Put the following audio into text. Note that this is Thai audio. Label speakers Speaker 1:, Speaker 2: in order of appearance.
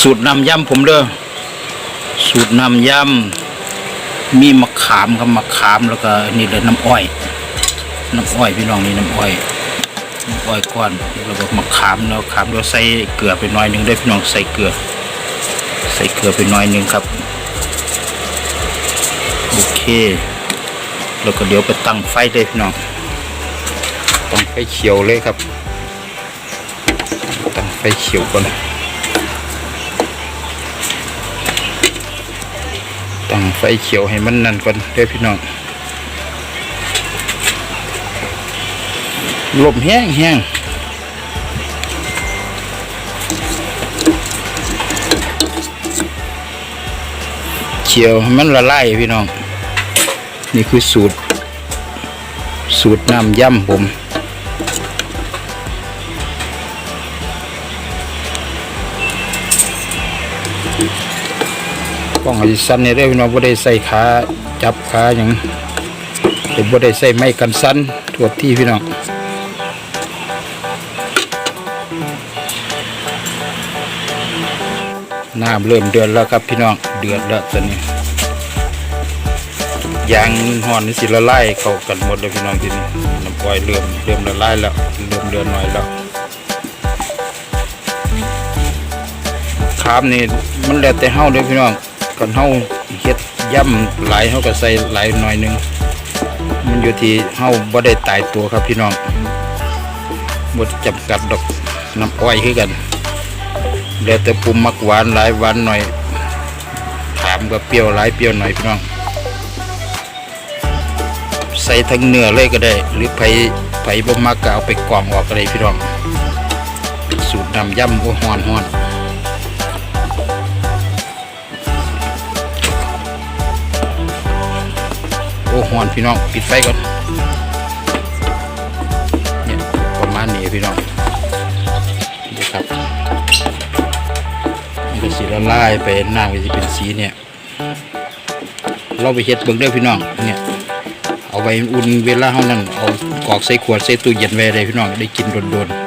Speaker 1: สูตรนำยำผมเด้อสูตรนำยำมีมะขามครับมะขามแล้วก็นี่เลยน้ำอ้อย น้ำอ้อยพี่น้องนี่น้ำอ้อยน้ำอ้อยก้อนแล้วก็มะขามแล้วขามแล้วใส่เกลือไปหน่อยหนึงเด้พี่น้องใส่เกลือ ใส่เกลือไปหน่อยหนึงครับโอเค แล้วก็เดี๋ยวไปตั้งไฟเลยพี่น้อง ไฟเขียวเลยครับตั้งไฟเขียวก่อนตั้งไฟเขียวให้มันนั่นก่อนเด้อพี่น้องลมแห้งแห้งเขียวมันละลายพี่น้อง นี่คือสูตร สูตรน้ำย่ำผม กล้องอาจจะสั้นเนี่ยได้พี่น้องบ่ได้ใส่ขาจับขาอย่างแต่บ่ได้ใส่ไม้กันสั้นทั่วที่พี่น้องน้ำเริ่มเดือดแล้วครับพี่น้องเดือดแล้วตอนนี้ยางห่อนนี่สิละลายเข้ากันหมดเลยพี่น้องทีนี้น้ำปล่อยเริ่มเริ่มละลายแล้วเริ่มเดือดหน่อยแล้ว ขามนี่มันแล้วแต่เฮาเด้อพี่น้องกันเฮาเฮ็ดย่ำหลายเฮาก็ใส่หลายหน่อยหนึงมันอยู่ที่เฮาบ่ได้ตายตัวครับพี่น้องบ่จำกัดดอกน้ำอ้อยคือกัน แล้วแต่ปุ่มมักหวานหลายหวานหน่อยขามก็เปรี้ยวหลายเปรี้ยวหน่อยพี่น้อง ใส่ทั้งเนื้อเลยก็ได้ หรือไผไผบ่มักก็เอาไปกรองออกก็ได้พี่น้อง สูตรน้ำย่ำโอ้ฮ้อนฮ้ หอนพี่น้องปิดไฟก่อนเนี่ยประมาณนี้พี่น้องนี่ครับมันก็สีละลายไปน้ำก็จะเป็นสีเนี่ย เราไปเฮ็ดเบิ่งเด้อพี่น้องเนี่ยเอาไว้อุ่นเวลาเฮานั้นเอากรอกใส่ขวดใส่ตู้เย็นไว้เลยพี่น้องได้กินโดนๆ